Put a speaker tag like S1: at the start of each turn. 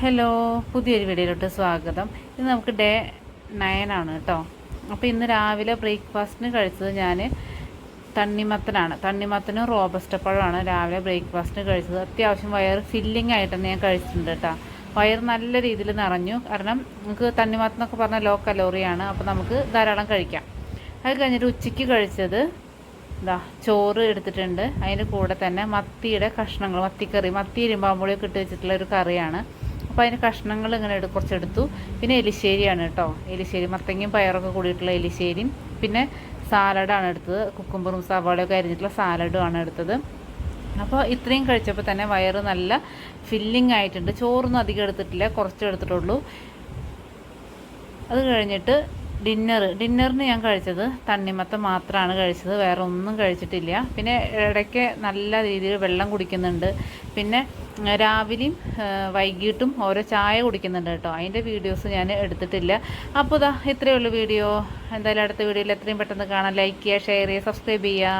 S1: Hello പുതിയൊരു വീഡിയോയിലോട്ട് സ്വാഗതം. ഇത് നമുക്ക് ഡേ നയൻ ആണ് കേട്ടോ. അപ്പോൾ ഇന്ന് രാവിലെ ബ്രേക്ക്ഫാസ്റ്റിന് കഴിച്ചത് ഞാൻ തണ്ണിമത്തനാണ്. തണ്ണിമത്തനും റോബസ്റ്റപ്പഴമാണ് രാവിലെ ബ്രേക്ക്ഫാസ്റ്റിന് കഴിച്ചത്. അത്യാവശ്യം വയർ ഫില്ലിംഗ് ആയിട്ടാണ് ഞാൻ കഴിച്ചിട്ടുണ്ട് കേട്ടോ. വയർ നല്ല രീതിയിൽ നിറഞ്ഞു. കാരണം നമുക്ക് തണ്ണിമത്തനൊക്കെ പറഞ്ഞാൽ ലോ കലോറിയാണ് അപ്പോൾ നമുക്ക് ധാരാളം കഴിക്കാം. അത് കഴിഞ്ഞിട്ട് ഉച്ചയ്ക്ക് കഴിച്ചത് ഇതാ ചോറ് എടുത്തിട്ടുണ്ട്. അതിന്റെ കൂടെ തന്നെ മത്തിയുടെ കഷ്ണങ്ങൾ മത്തിക്കറി മത്തി ഇരുമ്പാമ്പുളിയൊക്കെ ഇട്ട് വെച്ചിട്ടുള്ള ഒരു കറിയാണ്. അപ്പോൾ അതിന് കഷ്ണങ്ങൾ ഇങ്ങനെ എടു കുറച്ചെടുത്തു. പിന്നെ എലിശ്ശേരിയാണ് കേട്ടോ. എലിശ്ശേരി മത്തങ്ങയും പയറൊക്കെ കൂടിയിട്ടുള്ള എലിശ്ശേരിയും പിന്നെ സാലഡാണ് എടുത്തത്. കുക്കുമ്പറും സവാളയൊക്കെ അരിഞ്ഞിട്ടുള്ള സാലഡും ആണ് എടുത്തത്. അപ്പോൾ ഇത്രയും കഴിച്ചപ്പോൾ തന്നെ വയറ് നല്ല ഫില്ലിംഗ് ആയിട്ടുണ്ട്. ചോറൊന്നും അധികം എടുത്തിട്ടില്ല. കുറച്ച് എടുത്തിട്ടുള്ളൂ. അത് കഴിഞ്ഞിട്ട് ഡിന്നർ ഡിന്നറിന് ഞാൻ കഴിച്ചത് തണ്ണിമത്തം മാത്രമാണ് കഴിച്ചത്. വേറെ ഒന്നും കഴിച്ചിട്ടില്ല. പിന്നെ ഇടയ്ക്ക് നല്ല രീതിയിൽ വെള്ളം കുടിക്കുന്നുണ്ട്. പിന്നെ രാവിലെയും വൈകിട്ടും ഓരോ ചായ കുടിക്കുന്നുണ്ട് കേട്ടോ. അതിന്റെ വീഡിയോസ് ഞാൻ എടുത്തിട്ടില്ല. അപ്പോൾ ഇതാ ഇത്രയേ ഉള്ളൂ വീഡിയോ. എന്തായാലും അടുത്ത വീഡിയോയിൽ എത്രയും പെട്ടെന്ന് കാണാം. ലൈക്ക് ചെയ്യുക ഷെയർ ചെയ്യുക സബ്സ്ക്രൈബ് ചെയ്യുക.